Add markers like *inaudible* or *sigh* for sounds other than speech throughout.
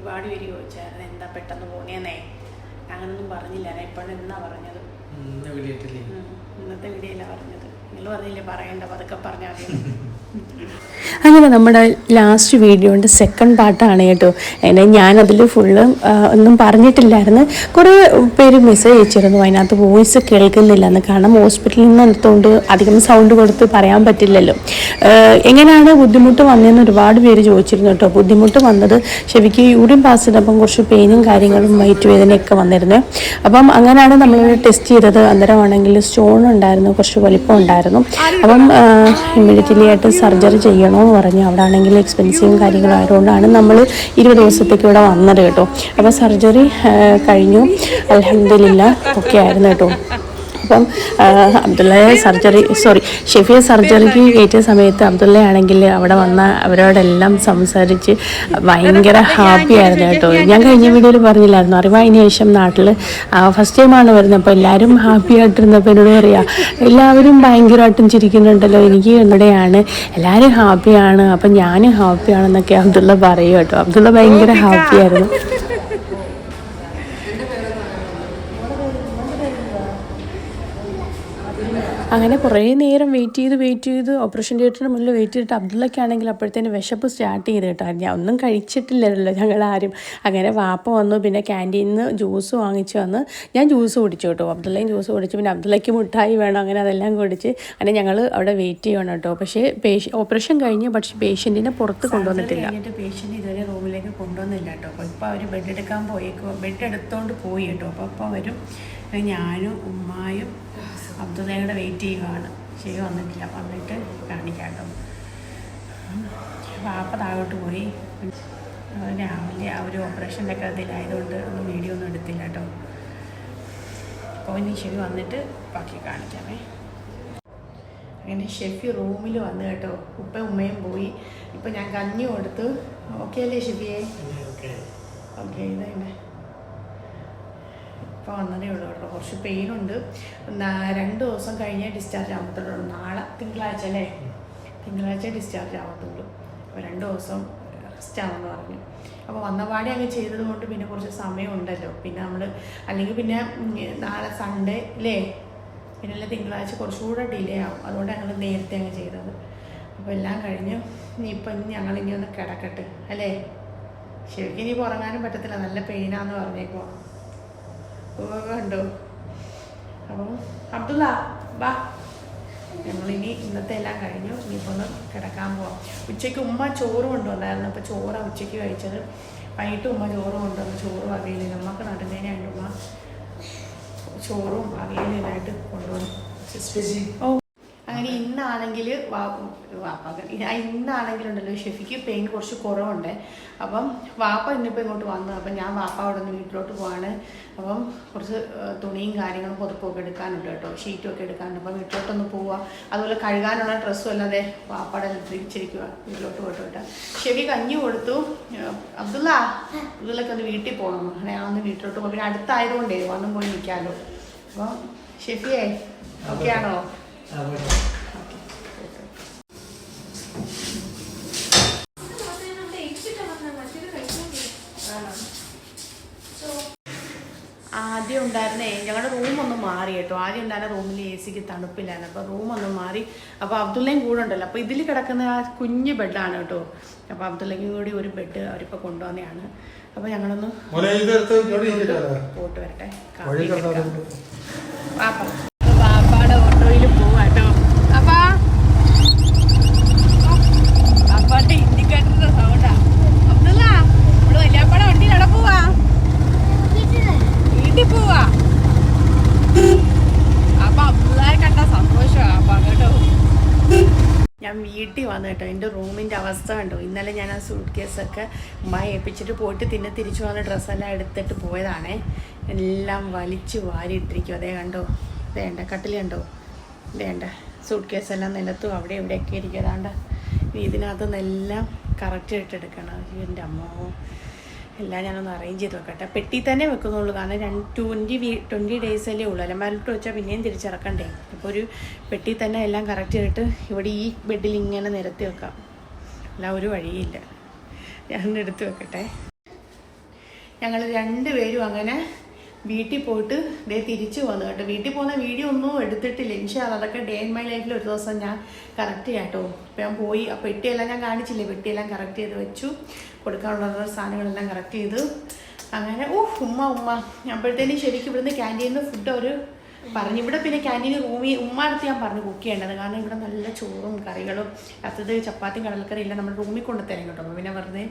ഒരുപാട് പേര് ചോദിച്ചായിരുന്നു എന്താ പെട്ടെന്ന് പോണേന്നേ? അങ്ങനൊന്നും പറഞ്ഞില്ല. ഞാൻ എന്നാ പറഞ്ഞത്. ഇന്നത്തെ വീഡിയോയിലാണ് പറഞ്ഞത്. നിങ്ങൾ പറഞ്ഞില്ലേ പറയണ്ട പതുക്കെ പറഞ്ഞാൽ *laughs* അങ്ങനെ നമ്മുടെ ലാസ്റ്റ് വീഡിയോന്റെ സെക്കൻഡ് പാർട്ടാണ് കേട്ടോ. എന്നെ ഞാനതിൽ ഫുള്ള് ഒന്നും പറഞ്ഞിട്ടില്ലായിരുന്നു. കുറേ പേര് മെസ്സേജ് അയച്ചിരുന്നു. അതിനകത്ത് വോയിസ് കേൾക്കുന്നില്ല എന്ന്. കാരണം ഹോസ്പിറ്റലിൽ നിന്ന് എടുത്തുകൊണ്ട് അധികം സൗണ്ട് കൊടുത്ത് പറയാൻ പറ്റില്ലല്ലോ. എങ്ങനെയാണ് ബുദ്ധിമുട്ട് വന്നതെന്ന് ഒരുപാട് പേര് ചോദിച്ചിരുന്നു കേട്ടോ. ബുദ്ധിമുട്ട് വന്നത് ശരിക്ക് യൂറിൻ പാസ് ചെയ്തപ്പം കുറച്ച് പെയിനും കാര്യങ്ങളും വയറ്റ് വേദനയൊക്കെ വന്നിരുന്നു. അപ്പം അങ്ങനെയാണ് നമ്മൾ ടെസ്റ്റ് ചെയ്തത്. അന്നേരമാണെങ്കിൽ സ്റ്റോൺ ഉണ്ടായിരുന്നു. കുറച്ച് വലിപ്പം ഉണ്ടായിരുന്നു. അപ്പം ഇമ്മീഡിയറ്റ്ലി ആയിട്ട് സർജറി ചെയ്യണമെന്ന് പറഞ്ഞു. അവിടെ ആണെങ്കിൽ എക്സ്പെൻസീവും കാര്യങ്ങളും ആയതുകൊണ്ടാണ് നമ്മൾ ഇരുപത് ദിവസത്തേക്ക് ഇവിടെ വന്നത് കേട്ടോ. അപ്പോൾ സർജറി കഴിഞ്ഞു. അലഹമില്ല ഒക്കെ ആയിരുന്നു കേട്ടോ. അപ്പം അബ്ദുള്ളയെ സർജറി സോറി ഷെഫിയ സർജറിക്ക് കയറ്റിയ സമയത്ത് അബ്ദുള്ള ആണെങ്കിൽ അവിടെ വന്ന അവരോടെല്ലാം സംസാരിച്ച് ഭയങ്കര ഹാപ്പി ആയിരുന്നു കേട്ടോ. ഞാൻ കഴിഞ്ഞ വീഡിയോയിൽ പറഞ്ഞില്ലായിരുന്നു. അറിവായതിനു ശേഷം നാട്ടിൽ ഫസ്റ്റ് ടൈമാണ് വരുന്നത്. അപ്പോൾ എല്ലാവരും ഹാപ്പി ആയിട്ടിരുന്നപ്പോൾ എന്നോട് പറയാ എല്ലാവരും ഭയങ്കരമായിട്ടും ചിരിക്കുന്നുണ്ടല്ലോ. എനിക്ക് ഇവിടെയാണ്. എല്ലാവരും ഹാപ്പിയാണ് അപ്പം ഞാനും ഹാപ്പിയാണെന്നൊക്കെ അബ്ദുള്ള പറയും കേട്ടോ. അബ്ദുള്ള ഭയങ്കര ഹാപ്പിയായിരുന്നു അങ്ങനെ കുറേ നേരം വെയിറ്റ് ചെയ്ത് വെയിറ്റ് ചെയ്ത് ഓപ്പറേഷൻ തിയേറ്ററിന് മുന്നിൽ വെയിറ്റ് ചെയ്തിട്ട് അബ്ദുള്ളക്കാണെങ്കിൽ അപ്പോഴത്തേന് വിശപ്പ് സ്റ്റാർട്ട് ചെയ്ത് കേട്ടോ. ഞാൻ ഒന്നും കഴിച്ചിട്ടില്ലല്ലോ ഞങ്ങളാരും. ആരും അങ്ങനെ വാപ്പ വന്നു പിന്നെ ക്യാന്റീനിൽ നിന്ന് ജ്യൂസ് വാങ്ങിച്ച് വന്ന് ഞാൻ ജ്യൂസ് കുടിച്ചു കേട്ടോ. അബ്ദുള്ളയും ജ്യൂസ് കുടിച്ചു പിന്നെ അബ്ദുള്ളയ്ക്ക് മുട്ടായി വേണം അങ്ങനെ അതെല്ലാം കുടിച്ച്. അങ്ങനെ ഞങ്ങൾ അവിടെ വെയിറ്റ് ചെയ്യണം കേട്ടോ. പക്ഷേ പേഷ്യ ഓപ്പറേഷൻ കഴിഞ്ഞ് പക്ഷേ പേഷ്യന്റിനെ പുറത്ത് കൊണ്ടുവന്നിട്ടില്ല. പേഷ്യന്റ് ഇതുവരെ റൂമിലേക്ക് കൊണ്ടുവന്നില്ല കേട്ടോ. അപ്പോൾ ഇപ്പോൾ അവർ ബെഡ് എടുക്കാൻ പോയേക്കോ ബെഡ് എടുത്തുകൊണ്ട് പോയി കേട്ടോ. അപ്പോൾ അപ്പോൾ വരും ഞാനും ഉമ്മായും അബ്ദുള്ളയുടെ വെയിറ്റ് ചെയ്യുവാണ്. ശരി വന്നിട്ടില്ല. അപ്പം വന്നിട്ട് കാണിക്കാം കേട്ടോ വാപ്പ താഴോട്ട് പോയി. രാവിലെ ആ ഒരു ഓപ്പറേഷന്റെ ഒക്കെ ഇതിലായതുകൊണ്ട് ഒന്നും വീഡിയോ ഒന്നും എടുത്തില്ല കേട്ടോ. അപ്പോൾ ഇനി ശരി വന്നിട്ട് ബാക്കി കാണിക്കാമേ. അങ്ങനെ ഷെഫി റൂമിൽ വന്നു കേട്ടോ. ഉപ്പ ഉമ്മയും പോയി. ഇപ്പം ഞാൻ കഞ്ഞി കൊടുത്ത്. ഓക്കെ അല്ലേ ഷെഫിയെ? ഓക്കെ ഇതന്നെ ഇപ്പോൾ വന്നതേ ഉള്ളൂ കേട്ടോ. കുറച്ച് പെയിനുണ്ട്. രണ്ട് ദിവസം കഴിഞ്ഞേ ഡിസ്ചാർജ് ആവത്തുള്ളൂ. നാളെ തിങ്കളാഴ്ച അല്ലേ? തിങ്കളാഴ്ച ഡിസ്ചാർജ് ആവത്തുള്ളൂ. അപ്പോൾ രണ്ട് ദിവസം റെസ്റ്റ് ആണെന്ന് പറഞ്ഞു. അപ്പോൾ വന്നപാടെ അങ്ങ് ചെയ്തത് കൊണ്ട് പിന്നെ കുറച്ച് സമയം ഉണ്ടല്ലോ പിന്നെ നമ്മൾ അല്ലെങ്കിൽ പിന്നെ നാളെ സൺഡേ അല്ലേ പിന്നെ തിങ്കളാഴ്ച കുറച്ചുകൂടെ ഡിലേ ആവും. അതുകൊണ്ട് ഞങ്ങൾ നേരത്തെ അങ്ങ് ചെയ്തത്. അപ്പോൾ എല്ലാം കഴിഞ്ഞ് ഇപ്പം ഇനി ഞങ്ങൾ ഇനി ഒന്ന് കിടക്കട്ടെ. അല്ലേ? ശരിക്കും ഇനി ഉറങ്ങാനും പറ്റത്തില്ല. നല്ല പെയിനാന്ന് പറഞ്ഞേക്കുവാണ് കണ്ടോ? അപ്പോൾ അബ്ദുള്ള വാ. ഞങ്ങളിനി ഇന്നത്തെ എല്ലാം കഴിഞ്ഞു. ഇനിയിപ്പോൾ ഒന്ന് കിടക്കാൻ പോവാം. ഉച്ചയ്ക്ക് ഉമ്മ ചോറ് കൊണ്ടുവന്നായിരുന്നു. അപ്പോൾ ചോറാണ് ഉച്ചയ്ക്ക് കഴിച്ചത്. വൈകിട്ട് ഉമ്മ ചോറ് കൊണ്ടുവന്നു. ചോറും അവിയലില്ല ഉമ്മക്ക് നടുന്നതിനായിട്ട് ഉമ്മ ചോറും അവിയലിനായിട്ട് കൊണ്ടുവന്നു. ഓ അങ്ങനെ ഇന്നാണെങ്കിൽ വാപ്പ ഇന്നാണെങ്കിലുണ്ടല്ലോ ഷെഫിക്ക് പെയിൻ കുറച്ച് കുറവുണ്ട്. അപ്പം വാപ്പ ഇന്നിപ്പോൾ ഇങ്ങോട്ട് വന്നു. അപ്പം ഞാൻ വാപ്പ അവിടെ നിന്ന് വീട്ടിലോട്ട് പോവാണ്. അപ്പം കുറച്ച് തുണിയും കാര്യങ്ങളും പുതപ്പൊക്കെ എടുക്കാനുണ്ട് കേട്ടോ. ഷീറ്റും ഒക്കെ എടുക്കാനുണ്ട്. അപ്പം വീട്ടിലോട്ടൊന്ന് പോവുക അതുപോലെ കഴുകാനുള്ള ഡ്രസ്സും അല്ലാതെ വാപ്പയുടെ തിരിച്ചിരിക്കുക വീട്ടിലോട്ട് പോയിട്ട് കേട്ടോ ഷെഫി കഞ്ഞി കൊടുത്തു. അബ്ദുല്ല അബ്ദുള്ള അബ്ദുള്ളക്ക് ഒന്ന് വീട്ടിൽ പോകണം അങ്ങനെ ഞാൻ ഒന്ന് വീട്ടിലോട്ട് പോകും പിന്നെ അടുത്തായതുകൊണ്ടേ വന്നും പോയി നിൽക്കാമല്ലോ. അപ്പം ഷെഫിയേ ഓക്കെ ആണോ ആദ്യം ഉണ്ടായിരുന്നേ ഞങ്ങളുടെ റൂം ഒന്ന് മാറി കേട്ടോ. ആദ്യം ഉണ്ടായിരുന്ന റൂമിൽ എ സിക്ക് തണുപ്പില്ലായിരുന്നു. അപ്പോൾ റൂം ഒന്ന് മാറി. അപ്പോൾ അബ്ദുള്ളയും കൂടെ ഉണ്ടല്ലോ. അപ്പോൾ ഇതിൽ കിടക്കുന്ന ആ കുഞ്ഞ് ബെഡാണ് കേട്ടോ. അപ്പോൾ അബ്ദുള്ളയ്ക്കും കൂടി ഒരു ബെഡ് അവരിപ്പോൾ കൊണ്ടുവന്നതാണ്. അപ്പോൾ ഞങ്ങളൊന്ന് പോട്ട് വരട്ടെ. ആ കാപ്പിയൊക്കെ എടുക്കാം. കണ്ടാലും പാപ്പ പാപ്പാടെ ഓട്ടോയിൽ പോവാ കേട്ടോ അപ്പാ പാപ്പാന്റെ ഇൻഡിക്കേറ്ററിന്റെ സൗണ്ടാ അബ്ദുള്ള നമ്മൾ വല്യാപ്പാടെ വണ്ടിയിൽ എവിടെ പോവാ വീട്ടിൽ പോവാ അപ്പൊ അബ്ദുള്ളയെ കണ്ട സന്തോഷമാ അപ്പൊ കേട്ടോ ഞാൻ വീട്ടിൽ വന്നു കേട്ടോ എന്റെ റൂമിന്റെ അവസ്ഥ കണ്ടോ ഇന്നലെ ഞാൻ ആ സൂട്ട് കേസൊക്കെ ഉമ്മ ഏൽപ്പിച്ചിട്ട് പോയിട്ട് പിന്നെ തിരിച്ചു വന്ന ഡ്രസ്സെല്ലാം എടുത്തിട്ട് പോയതാണേ. എല്ലാം വലിച്ചു വാരിയിട്ടിരിക്കും അതേ കണ്ടോ? വേണ്ട കട്ടിൽ കണ്ടോ? വേണ്ട സൂട്ട് കേസെല്ലാം നിലത്തും അവിടെ ഇവിടെയൊക്കെ ഇരിക്കും അതാണ്ട് ഇതിനകത്ത് നിന്നെല്ലാം കറക്റ്റ് ആയിട്ട് എടുക്കണം. എന്റെ അമ്മോ. എല്ലാം ഞാനൊന്ന് അറേഞ്ച് ചെയ്ത് വെക്കട്ടെ. പെട്ടി തന്നെ വെക്കുന്നുള്ളൂ. കാരണം രണ്ട് ട്വന്റി വീ ട്വന്റി ഡേയ്സ് അല്ലേ ഉള്ളൂ. അലമാരിട്ട് വെച്ചാൽ പിന്നെയും തിരിച്ചിറക്കണ്ടേ? അപ്പോൾ ഒരു പെട്ടി തന്നെ എല്ലാം കറക്റ്റ് ചെയ്തിട്ട് ഇവിടെ ഈ ബെഡിൽ ഇങ്ങനെ നിരത്തി വെക്കാം. അല്ല ഒരു വഴിയില്ല. ഞാൻ എടുത്ത് വെക്കട്ടെ. ഞങ്ങൾ രണ്ടുപേരും അങ്ങനെ വീട്ടിൽ പോയിട്ട് ഡേ തിരിച്ചു വന്നു കേട്ടോ. വീട്ടിൽ പോകുന്ന വീഡിയോ ഒന്നും എടുത്തിട്ടില്ല. ഇൻഷാ അതൊക്കെ ഡേ ഇൻ മൈ ലൈഫിൽ ഒരു ദിവസം ഞാൻ കറക്റ്റ് ചെയ്യാം കേട്ടോ ഇപ്പം ഞാൻ പോയി. ആ പെട്ടിയെല്ലാം ഞാൻ കാണിച്ചില്ലേ? പെട്ടിയെല്ലാം കറക്റ്റ് ചെയ്ത് വെച്ചു. കൊടുക്കാനുള്ള സാധനങ്ങളെല്ലാം കറക്റ്റ് ചെയ്തു. അങ്ങനെ ഓ ഉമ്മ ഉമ്മ. അപ്പോഴത്തേനും ശരിക്കും ഇവിടുന്ന് ക്യാന്റീനിൽ നിന്ന് ഫുഡ് ഒരു പറഞ്ഞു. ഇവിടെ പിന്നെ ക്യാന്റീൻ റൂമിൽ ഉമ്മാടുത്ത് ഞാൻ പറഞ്ഞു കുക്ക് ചെയ്യേണ്ടത്. കാരണം ഇവിടെ നല്ല ചോറും കറികളും അത്തത് ചപ്പാത്തിയും കടൽക്കറി എല്ലാം നമ്മൾ റൂമിൽ കൊണ്ട് തരും കേട്ടോ. അപ്പോൾ പിന്നെ വെറുതെ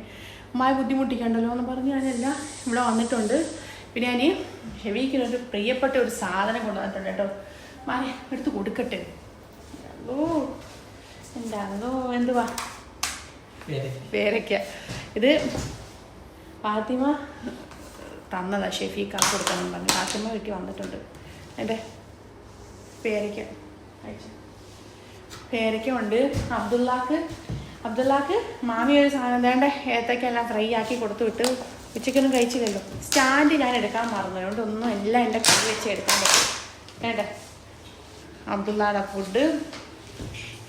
ഉമ്മായി ബുദ്ധിമുട്ടിക്കണ്ടല്ലോ എന്ന് പറഞ്ഞ്. ഞാനെല്ലാം ഇവിടെ വന്നിട്ടുണ്ട്. പിന്നെ ഞാൻ ഹെവിക്കിനൊരു പ്രിയപ്പെട്ട ഒരു സാധനം കൊണ്ടുവന്നിട്ടുണ്ട് കേട്ടോ. മായ എടുത്ത് കൊടുക്കട്ടെ. ഓ എന്താണോ എന്തുവാ? പേര് പേരയ്ക്ക. ഇത് ഫാത്തിമ തന്നതാ കാത്തു കൊടുക്കണം പറഞ്ഞു. ഫാത്തിമ വീട്ടിൽ വന്നിട്ടുണ്ട്. എന്റെ പേരയ്ക്ക. പേരയ്ക്കുണ്ട് അബ്ദുള്ളാക്ക് അബ്ദുള്ളാക്ക് മാമി ഒരു സാധനം വേണ്ട ഏത്തക്കെല്ലാം ഫ്രൈ ആക്കി കൊടുത്തു വിട്ട് ഉച്ചയ്ക്കൊന്നും കഴിച്ചില്ലല്ലോ. സ്റ്റാൻഡ് ഞാൻ എടുക്കാൻ മറന്നു. അതുകൊണ്ട് ഒന്നും എല്ലാം എന്റെ കൈ വെച്ച് എടുക്കാൻ പറ്റും വേണ്ട അബ്ദുള്ളയുടെ ഫുഡ്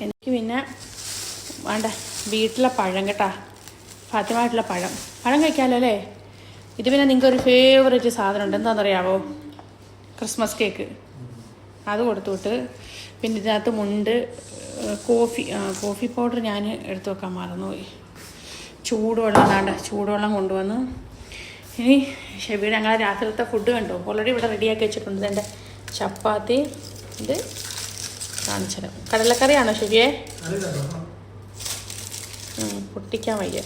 എനിക്ക് പിന്നെ വേണ്ട. വീട്ടിലെ പഴം കേട്ടാ. ഫാത്തിമായിട്ടുള്ള പഴം. പഴം കഴിക്കാമല്ലോ അല്ലേ? ഇത് പിന്നെ നിങ്ങൾക്കൊരു ഫേവറേറ്റ് സാധനം ഉണ്ട് എന്താണെന്നറിയാവോ ക്രിസ്മസ് കേക്ക്. അത് കൊടുത്തു വിട്ട് പിന്നെ ഇതിനകത്ത് മുണ്ട് കോഫി കോഫി പൗഡർ ഞാൻ എടുത്തു വെക്കാൻ മറന്നുപോയി. ചൂടുവെള്ളം വേണ്ട ചൂടുവെള്ളം കൊണ്ടുവന്ന് ഇനി ഷെബിയുടെ ഞങ്ങളെ രാത്രിയിലത്തെ ഫുഡ് കണ്ടു. ഓൾറെഡി ഇവിടെ റെഡിയാക്കി വെച്ചിട്ടുണ്ട്. എന്റെ ചപ്പാത്തി. ഇത് കാണിച്ചത് കടലക്കറിയാണോ ഷെബിയെ പൊട്ടിക്കാൻ വയ്യ.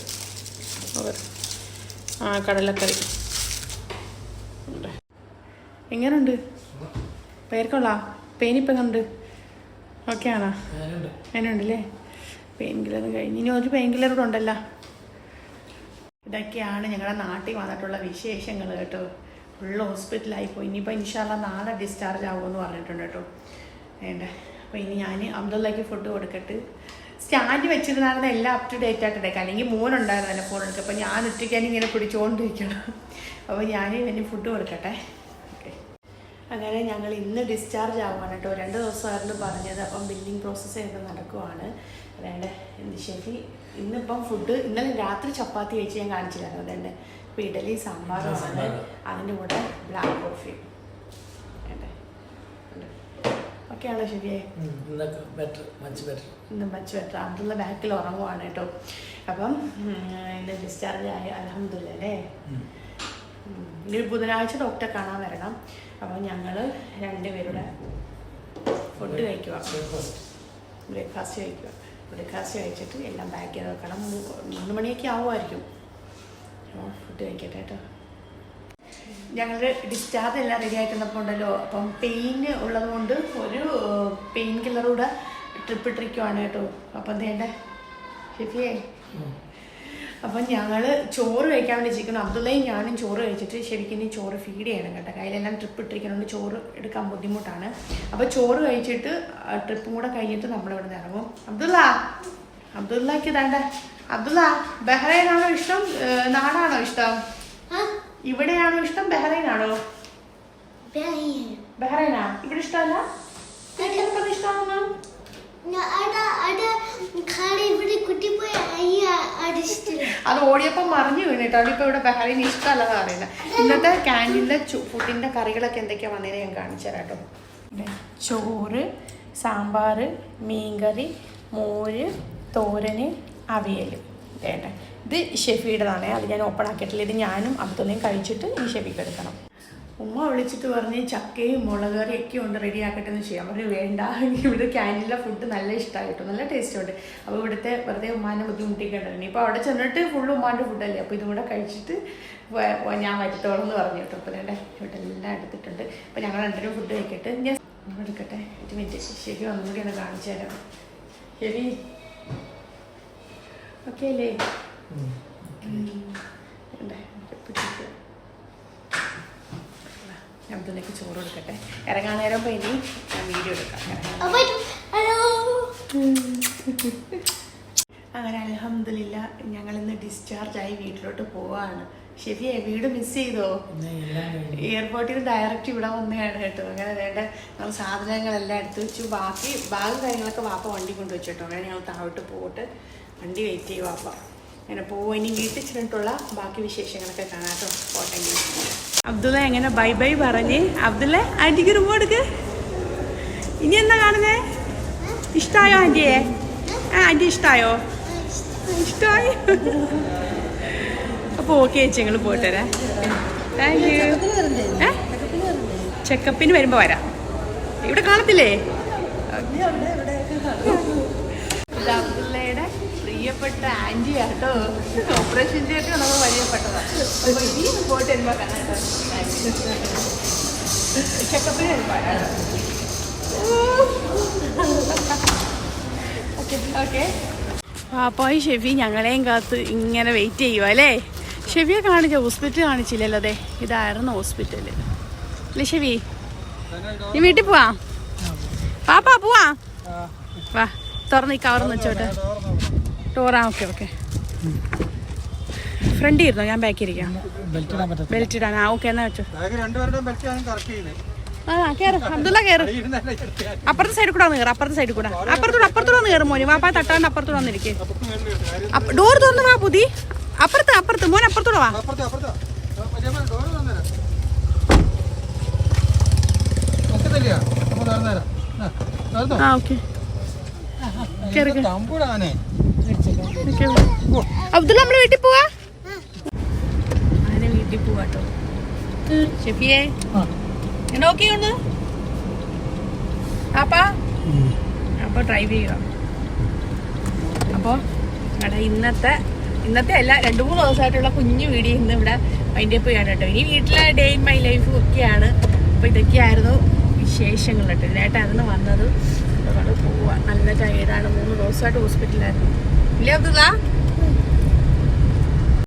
ആ കടലക്കറി. എങ്ങനെയുണ്ട്? പേർക്കൊള്ളാം? പെയിനിപ്പം എങ്ങനെയുണ്ട് ഓക്കെ ആണോ എങ്ങനെയുണ്ടല്ലേ പെയിൻ കില്ലർ കഴിഞ്ഞ്. ഇനി ഒരു പെയിൻ കില്ലർ കൂടെ ഉണ്ടല്ലോ. ഇതൊക്കെയാണ് ഞങ്ങളുടെ നാട്ടിൽ വന്നിട്ടുള്ള വിശേഷങ്ങൾ കേട്ടോ. ഫുള്ള് ഹോസ്പിറ്റലായി പോയി. ഇനിയിപ്പോൾ ഇൻഷാല്ല നാളെ ഡിസ്ചാർജ് ആവുമെന്ന് പറഞ്ഞിട്ടുണ്ട് കേട്ടോ. വേണ്ട? അപ്പോൾ ഇനി ഞാൻ അബ്ദുള്ളക്ക് ഫുഡ് കൊടുക്കട്ട്. സ്റ്റാൻഡ് വെച്ചിരുന്നായിരുന്നു എല്ലാം അപ് ടു ഡേറ്റ് ആയിട്ട് എടുക്കാം അല്ലെങ്കിൽ മോനുണ്ടായിരുന്നല്ലോ എന്റെ ഫോണെടുക്കുക അപ്പോൾ ഞാൻ ഒറ്റയ്ക്കാനും ഇങ്ങനെ പിടിച്ചുകൊണ്ടിരിക്കണം അപ്പോൾ ഞാൻ ഇവന് ഫുഡ് കൊടുക്കട്ടെ. അങ്ങനെ ഞങ്ങൾ ഇന്ന് ഡിസ്ചാർജ് ആവുകയാണ് കേട്ടോ രണ്ട് ദിവസമായിരുന്നു പറഞ്ഞത്. അപ്പം ബില്ലിംഗ് പ്രോസസ്സ് ചെയ്ത് നടക്കുവാണ്. അതായത് എന്ത് ശരി? ഇന്നിപ്പം ഫുഡ് ഇന്നലെ രാത്രി ചപ്പാത്തി കഴിച്ച് ഞാൻ കാണിച്ചില്ലായിരുന്നു. അതെന്റെ ഇപ്പം ഇഡലി സാമ്പാർ ആണ്. അതിന്റെ കൂടെ ബ്ലാക്ക് കോഫി ഒക്കെയാണോ ഓക്കെ ആണോ ശരിയേ ഇന്ന് മച്ച് ബെറ്റർ അബ്ദുള്ള ബാക്കിൽ ഉറങ്ങുവാണ് കേട്ടോ. അപ്പം ഇന്ന് ഡിസ്ചാർജ് ആയി. അലഹമില്ലേ. ഇനി ബുധനാഴ്ച ഡോക്ടറെ കാണാൻ വരണം. അപ്പോൾ ഞങ്ങൾ രണ്ടുപേരുടെ ഫുഡ് കഴിക്കുക ബ്രേക്ക്ഫാസ്റ്റ് കഴിക്കുക ബ്രേക്ക്ഫാസ്റ്റ് കഴിച്ചിട്ട് എല്ലാം പാക്ക് ചെയ്ത് വെക്കണം. മൂന്ന് മണിയൊക്കെ ആവുമായിരിക്കും. അപ്പോൾ ഫുഡ് കഴിക്കട്ടെ കേട്ടോ ഞങ്ങൾ ഡിസ്ചാർജ് എല്ലാം റെഡി ആയിട്ടുള്ളപ്പോൾ ഉണ്ടല്ലോ. അപ്പം പെയിൻ ഉള്ളതുകൊണ്ട് ഒരു പെയിൻ കില്ലർ കൂടെ ട്രിപ്പ് ഇട്ടിരിക്കുവാണ് കേട്ടോ അപ്പം എന്തേണ്ടേ ഷെഫിയേ. അപ്പം ഞങ്ങൾ ചോറ് കഴിക്കാൻ വേണ്ടി ചിക്കണം അബ്ദുള്ളയും ഞാനും ചോറ് കഴിച്ചിട്ട് ശരിക്കും ഇനി ചോറ് ഫീഡ് ചെയ്യണം കേട്ടോ. കയ്യിലെല്ലാം ട്രിപ്പ് ഇട്ടിരിക്കുന്നതുകൊണ്ട് ചോറ് എടുക്കാൻ ബുദ്ധിമുട്ടാണ്. അപ്പോൾ ചോറ് കഴിച്ചിട്ട് ട്രിപ്പും കൂടെ കഴിഞ്ഞിട്ട് നമ്മൾ ഇവിടെ നിന്ന് ഇറങ്ങും. അബ്ദുള്ള അബ്ദുള്ളക്ക് ഇതാണ്ട. അബ്ദുള്ള ബഹ്റൈനാണോ ഇഷ്ടം? നാടാണോ ഇഷ്ടം? ഇവിടെയാണോ ഇഷ്ടം? ബഹ്റൈനാണോ? ബഹ്റൈനാ? ഇവിടെ ഇഷ്ടമല്ല ഇവിടെ ഇഷ്ടമാണോ അത് ഓടിയപ്പോൾ മറിഞ്ഞു വീണിട്ട്. അവളിപ്പോൾ ഇവിടെ ബഹറിന് ഇഷ്ടമല്ലെന്ന് പറയുന്നത്. ഇന്നത്തെ ക്യാന്റീനിലെ ഫുഡിന്റെ കറികളൊക്കെ എന്തൊക്കെയാണ് വന്നതിന് ഞാൻ കാണിച്ചു തരാം കേട്ടോ. ചോറ് സാമ്പാർ മീൻകറി മോര് തോരന് അവിയൽ. വേണ്ട? ഇത് ഷെഫിയുടേതാണ് അത് ഞാൻ ഓപ്പൺ ആക്കിയിട്ടില്ല. ഇത് ഞാനും അബ്ദുള്ളയും കഴിച്ചിട്ട് ഈ ഷെഫിക്ക് എടുക്കണം. ഉമ്മ വിളിച്ചിട്ട് പറഞ്ഞ് ചക്കയും മുളക് കറിയൊക്കെ ഉണ്ട് റെഡി ആക്കട്ടെ എന്ന് ചെയ്യാം. പറഞ്ഞു വേണ്ട. ഇവിടെ ക്യാന്റീനിലെ ഫുഡ് നല്ല ഇഷ്ടമായിട്ടു നല്ല ടേസ്റ്റ് ഉണ്ട്. അപ്പോൾ ഇവിടുത്തെ വെറുതെ ഉമ്മാനെ ബുദ്ധിമുട്ടിക്കേണ്ടതിന് ഇപ്പോൾ അവിടെ ചെന്നിട്ട് ഫുള്ള് ഉമ്മാന്റെ ഫുഡല്ലേ അപ്പോൾ ഇതും കൂടെ കഴിച്ചിട്ട് ഞാൻ വരത്തോളം എന്ന് പറഞ്ഞു കേട്ടോ. അപ്പോൾ ഞാൻ ഇവിടെ എല്ലാം എടുത്തിട്ടുണ്ട്. അപ്പോൾ ഞങ്ങൾ രണ്ടുപേരും ഫുഡ് കഴിക്കട്ടെ. ഞാൻ എടുക്കട്ടെ. ഒരു മിനിറ്റ് ശരിക്കും വന്നു കൂടി ഒന്ന് കാണിച്ചു തരാം. ശരി ഓക്കെ അല്ലേ? ഉണ്ട്. ഞാൻ ഇതിലേക്ക് ചോറ് കൊടുക്കട്ടെ. ഇറങ്ങാൻ നേരം പോയി ഇനി ഞാൻ വീഡിയോ എടുക്കാം. *laughs* അങ്ങനെ അലഹമില്ല ഞങ്ങൾ ഇന്ന് ഡിസ്ചാർജ് ആയി വീട്ടിലോട്ട് പോവാണ്. ശരിയേ വീട് മിസ് ചെയ്തോ? എയർപോർട്ടിൽ ഡയറക്റ്റ് ഇവിടെ വന്നതാണ് കേട്ടോ. അങ്ങനെ വേണ്ട ഞങ്ങൾ സാധനങ്ങളെല്ലാം എടുത്ത് വെച്ചു. ബാക്കി ബാഗ് കാര്യങ്ങളൊക്കെ വാപ്പ വണ്ടി കൊണ്ടു കേട്ടോ. അങ്ങനെ ഞങ്ങൾ താഴോട്ട് പോയിട്ട് വണ്ടി വെയിറ്റ് ചെയ്യും വാപ്പ. അങ്ങനെ പോവും. ഇനി വീട്ടിൽ ചെന്നിട്ടുള്ള ബാക്കി വിശേഷങ്ങളൊക്കെ കാണാട്ടോ കേട്ടോ. പോട്ടെങ്കിൽ അബ്ദുള്ള എങ്ങനെ ബൈ ബൈ പറഞ്ഞ്? അബ്ദുള്ള ആന്റിക്ക് റൂം കൊടുക്ക് ഇനി എന്താ കാണുന്നേ? ഇഷ്ടായോ ആന്റിയെ? ആ ആന്റി ഇഷ്ടായോ? ഇഷ്ടമായി അപ്പോൾ ഓക്കെ ചേച്ചി ഞങ്ങൾ പോയിട്ട് വരാം. താങ്ക് യു ഏ? ചെക്കപ്പിന് വരുമ്പോൾ വരാം. ഇവിടെ കാണത്തില്ലേ? ഇത് അബ്ദുള്ളയുടെ പ്രിയപ്പെട്ട ആന്റി ആട്ടോ. ഓപ്പറേഷൻ തിയേറ്റർ നമ്മൾ പരിചയപ്പെട്ടതാണ് അപ്പോൾ ഇനി പോയിട്ട് വരുമ്പോൾ കാണാം കേട്ടോ. ചെക്കപ്പിന് വരാം ഓക്കെ ഓക്കെ പാപ്പായി ഷെഫി ഞങ്ങളെയും കാത്ത് ഇങ്ങനെ വെയിറ്റ് ചെയ്യുക അല്ലേ? ഷെഫിയെ കാണിച്ച? ഹോസ്പിറ്റൽ കാണിച്ചില്ലല്ലോ അതെ ഇതായിരുന്നു ഹോസ്പിറ്റൽ അല്ലേ ഷെഫി നീ വീട്ടിൽ പോവാ? പാപ്പാ പോവാ. വാ തുറന്ന് ഈ കവർന്ന് വെച്ചോട്ടെ. ഡോറാ ഓക്കെ ഓക്കെ ഫ്രണ്ട് ഇരുന്നോ? ഞാൻ ബാക്കി ഇരിക്കാം. ബെൽറ്റ് ഇടാൻ ആ ഓക്കെ എന്നാ വെച്ചു. ആ കയറ് അബ്ദുള്ള കയറ് അപ്പുറത്തെ സൈഡിൽ കൂടെ കയറും അപ്പുറത്തെ സൈഡിൽ കൂടെ. അപ്പുറത്തൂടെ അപ്പുറത്തൂടെ വന്ന് കയറും മോന്. വാപ്പാ തട്ടാണ്ട് അപ്പുറത്തൂടെ വന്നിരിക്കേ. ഡോർ തുറന്ന് വാ പുതി. അപ്പുറത്ത് അപ്പുറത്ത്. മോൻ അപ്പുറത്തൂടെ വാ. ആ, ഓക്കെ തമ്പുടാനെ അബ്ദുള്ള നമ്മൾ വീട്ടിൽ പോവാ? അങ്ങനെ വീട്ടിൽ പോവാട്ടോ. ഷെഫിയെ നോക്കിയുണ്ട് ആപ്പാ? അപ്പൊ ഡ്രൈവ് ചെയ്യുക. അപ്പോൾ അവിടെ ഇന്നത്തെ ഇന്നത്തെ അല്ല രണ്ട് മൂന്ന് ദിവസമായിട്ടുള്ള കുഞ്ഞു വീഡിയോ ഇന്ന് ഇവിടെ അതിന്റെ പോയാണ് കേട്ടോ. ഇനി വീട്ടിലെ ഡേ ഇൻ മൈ ലൈഫും ഒക്കെയാണ്. അപ്പോൾ ഇതൊക്കെയായിരുന്നു വിശേഷങ്ങൾ കേട്ടോ. ഇതിനായിട്ടായിരുന്നു വന്നത്. നമ്മൾ പോവുക നല്ല ടയേർഡാണ് മൂന്ന് ദിവസമായിട്ട് ഹോസ്പിറ്റലായിരുന്നു ഇല്ലേ അബ്ദുള്ള